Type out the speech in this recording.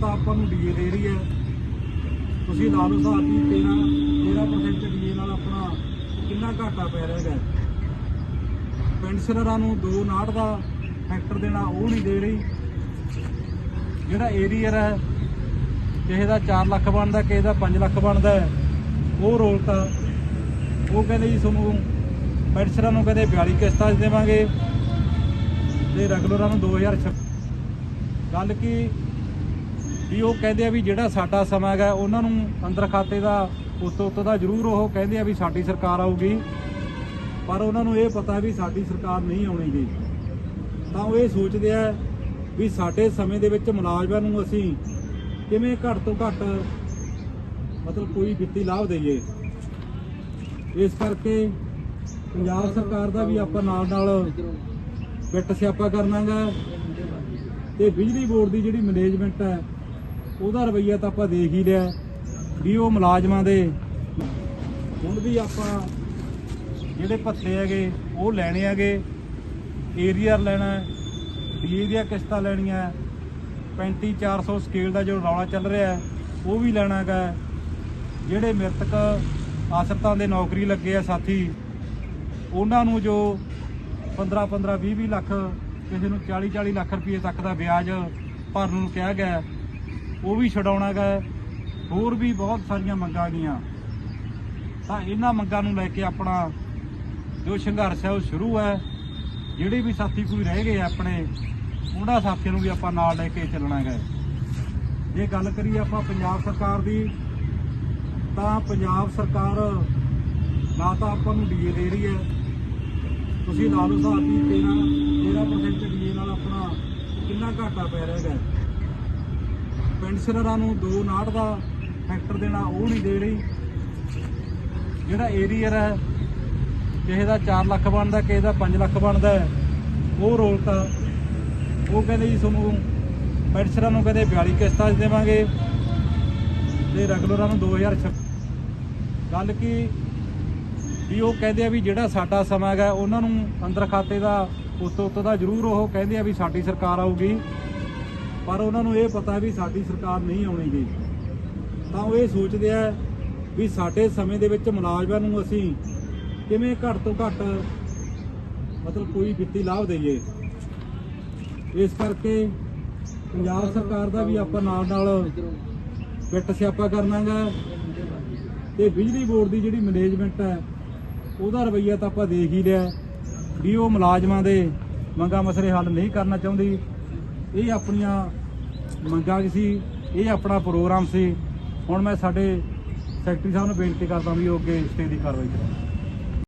ਤਾਂ ਆਪਾਂ ਨੂੰ ਡੀਏ ਦੇ ਰਹੀ ਹੈ। ਤੁਸੀਂ ਲਾ ਲਓ ਹਿਸਾਬ ਵੀ 13 13% ਡੀਏ ਨਾਲ ਆਪਣਾ ਕਿੰਨਾ ਘਾਟਾ ਪੈ ਰਿਹਾ ਹੈਗਾ। ਪੈਨਸ਼ਨਰਾਂ ਨੂੰ 2.9 ਦਾ ਫੈਕਟਰ ਦੇਣਾ ਉਹ ਨਹੀਂ ਦੇ ਰਹੀ। ਜਿਹੜਾ ਏਰੀਅਰ ਹੈ ਕਿਸੇ ਦਾ 4 ਲੱਖ ਬਣਦਾ ਕਿਸੇ ਦਾ 5 ਲੱਖ ਬਣਦਾ ਹੈ, ਉਹ ਰੋਲਤਾ। ਉਹ ਕਹਿੰਦੇ ਜੀ ਤੁਹਾਨੂੰ ਪੈਨਸ਼ਨਰਾਂ ਨੂੰ ਕਹਿੰਦੇ 42 ਕਿਸ਼ਤਾਂ 'ਚ ਦੇਵਾਂਗੇ। ਤੇ ਰੈਗੂਲਰਾਂ ਨੂੰ 2026 ਗੱਲ ਕੀ ਵੀ ਉਹ ਕਹਿੰਦੇ ਆ ਵੀ ਜਿਹੜਾ ਸਾਡਾ ਸਮਾਂ ਹੈਗਾ, ਉਹਨਾਂ ਨੂੰ ਅੰਦਰ ਖਾਤੇ ਦਾ ਉੱਤੋਂ ਉੱਤੋਂ ਦਾ ਜ਼ਰੂਰ ਉਹ ਕਹਿੰਦੇ ਆ ਵੀ ਸਾਡੀ ਸਰਕਾਰ ਆਊਗੀ। ਪਰ ਉਹਨਾਂ ਨੂੰ ਇਹ ਪਤਾ ਵੀ ਸਾਡੀ ਸਰਕਾਰ ਨਹੀਂ ਆਉਣੀ ਗਈ ਤਾਂ ਉਹ ਇਹ ਸੋਚਦੇ ਆ ਵੀ ਸਾਡੇ ਸਮੇਂ ਦੇ ਵਿੱਚ ਮੁਲਾਜ਼ਮਾਂ ਨੂੰ ਅਸੀਂ ਕਿਵੇਂ ਘੱਟ ਤੋਂ ਘੱਟ ਮਤਲਬ ਕੋਈ ਵਿੱਤੀ ਲਾਭ ਦਈਏ। ਇਸ ਕਰਕੇ ਪੰਜਾਬ ਸਰਕਾਰ ਦਾ ਵੀ ਆਪਾਂ ਨਾਲ ਨਾਲ ਬਿੱਟ ਸਿਆਪਾ ਕਰਨਾਗਾ ਤੇ ਬਿਜਲੀ ਬੋਰਡ ਦੀ ਜਿਹੜੀ ਮੈਨੇਜਮੈਂਟ ਹੈ ਉਹਦਾ ਰਵੱਈਆ ਤਾਂ ਆਪਾਂ ਦੇਖ ਹੀ ਲਿਆ ਵੀ ਉਹ ਮੁਲਾਜ਼ਮਾਂ ਦੇ। ਹੁਣ ਵੀ ਆਪਾਂ ਜਿਹੜੇ ਭੱਤੇ ਹੈਗੇ, ਉਹ ਲੈਣੇ ਹੈਗੇ। ਏਰੀਅਰ ਲੈਣਾ ਡੀਏ ਦੀਆਂ ਕਿਸ਼ਤਾਂ ਲੈਣੀਆਂ 35400 ਸਕੇਲ ਦਾ ਜੋ ਰੌਲਾ ਚੱਲ ਰਿਹਾ ਉਹ ਵੀ ਲੈਣਾ ਹੈਗਾ ਜਿਹੜੇ ਮ੍ਰਿਤਕ ਆਸਰਤਾਂ ਦੇ ਨੌਕਰੀ ਲੱਗੇ ਆ ਸਾਥੀ, ਉਹਨਾਂ ਨੂੰ ਜੋ 15 15 20 20 ਲੱਖ, ਕਿਸੇ ਨੂੰ 40 40 ਲੱਖ ਰੁਪਏ ਤੱਕ ਦਾ ਵਿਆਜ ਭਰਨ ਨੂੰ ਕਿਹਾ ਗਿਆ ਉਹ ਵੀ ਛਡਾਉਣਾ ਗਾ ਹੋਰ ਵੀ ਬਹੁਤ ਸਾਰੀਆਂ ਮੰਗਾਂ ਗਈਆਂ। ਤਾਂ ਇਹਨਾਂ ਮੰਗਾਂ ਨੂੰ ਲੈ ਕੇ ਆਪਣਾ ਜੋ ਸੰਘਰਸ਼ ਹੈ ਉਹ ਸ਼ੁਰੂ ਹੈ। ਜਿਹੜੇ ਵੀ ਸਾਥੀ ਕੋਈ ਰਹਿ ਗਏ ਆਪਣੇ, ਉਹਨਾਂ ਸਾਥੀਆਂ ਨੂੰ ਵੀ ਆਪਾਂ ਨਾਲ ਲੈ ਕੇ ਚੱਲਣਾ ਹੈ। ਜੇ ਗੱਲ ਕਰੀਏ ਆਪਾਂ ਪੰਜਾਬ ਸਰਕਾਰ ਦੀ, ਤਾਂ ਪੰਜਾਬ ਸਰਕਾਰ ਨਾ ਤਾਂ ਆਪਾਂ ਨੂੰ ਡੀਏ ਦੇ ਰਹੀ ਹੈ। ਤੁਸੀਂ ਲਾ ਲਓ ਹਿਸਾਬ ਵੀ 13 13% ਡੀਏ ਨਾਲ ਆਪਣਾ ਕਿੰਨਾ ਘਾਟਾ ਪੈ ਰਿਹਾ ਹੈਗਾ ਪੈਨਸ਼ਨਰਾਂ ਨੂੰ 2.9 ਦਾ ਫੈਕਟਰ ਦੇਣਾ ਉਹ ਨਹੀਂ ਦੇ ਰਹੀ। ਜਿਹੜਾ ਏਰੀਅਰ ਹੈ, ਕਿਸੇ ਦਾ 4 ਲੱਖ ਬਣਦਾ, ਕਿਸੇ ਦਾ 5 ਲੱਖ ਬਣਦਾ ਉਹ ਰੋਲਤਾ ਉਹ ਕਹਿੰਦੇ ਜੀ ਤੁਹਾਨੂੰ ਪੈਨਸ਼ਨਰਾਂ ਨੂੰ ਕਹਿੰਦੇ 42 ਕਿਸ਼ਤਾਂ 'ਚ ਦੇਵਾਂਗੇ ਤੇ ਰੈਗੂਲਰਾਂ ਨੂੰ 2026 ਗੱਲ ਕੀ ਵੀ ਉਹ ਕਹਿੰਦੇ ਆ ਵੀ ਜਿਹੜਾ ਸਾਡਾ ਸਮਾਂ ਹੈਗਾ, ਉਹਨਾਂ ਨੂੰ ਅੰਦਰ ਖਾਤੇ ਦਾ ਉੱਤੋਂ ਉੱਤੋਂ ਦਾ ਜ਼ਰੂਰ ਉਹ ਕਹਿੰਦੇ ਆ ਵੀ ਸਾਡੀ ਸਰਕਾਰ ਆਊਗੀ। ਪਰ ਉਹਨਾਂ ਨੂੰ ਇਹ ਪਤਾ ਵੀ ਸਾਡੀ ਸਰਕਾਰ ਨਹੀਂ ਆਉਣੀ ਗਈ ਤਾਂ ਉਹ ਇਹ ਸੋਚਦੇ ਆ ਵੀ ਸਾਡੇ ਸਮੇਂ ਦੇ ਵਿੱਚ ਮੁਲਾਜ਼ਮਾਂ ਨੂੰ ਅਸੀਂ ਕਿਵੇਂ ਘੱਟ ਤੋਂ ਘੱਟ ਮਤਲਬ ਕੋਈ ਵਿੱਤੀ ਲਾਭ ਦਈਏ। ਇਸ ਕਰਕੇ ਪੰਜਾਬ ਸਰਕਾਰ ਦਾ ਵੀ ਆਪਾਂ ਨਾਲ ਨਾਲ ਬਿੱਟ ਸਿਆਪਾ ਕਰਨਾਗਾ ਤੇ ਬਿਜਲੀ ਬੋਰਡ ਦੀ ਜਿਹੜੀ ਮੈਨੇਜਮੈਂਟ ਹੈ, ਉਹਦਾ ਰਵੱਈਆ ਤਾਂ ਆਪਾਂ ਦੇਖ ਹੀ ਲਿਆ। ਵੀ ਉਹ ਮੁਲਾਜ਼ਮਾਂ ਦੇ ਮੰਗਾਂ ਮਸਲੇ ਹੱਲ ਨਹੀਂ ਕਰਨਾ ਚਾਹੁੰਦੀ। ਇਹ ਆਪਣੀਆਂ ਮੰਗਾਂ ਸੀ, ਇਹ ਆਪਣਾ ਪ੍ਰੋਗਰਾਮ ਸੀ। ਹੁਣ ਮੈਂ ਸਾਡੇ ਸੈਕਟਰੀ ਸਾਹਿਬ ਨੂੰ ਬੇਨਤੀ ਕਰਦਾ ਵੀ ਉਹ ਅੱਗੇ ਸਟੇ ਦੀ ਕਾਰਵਾਈ ਕਰਾਂ।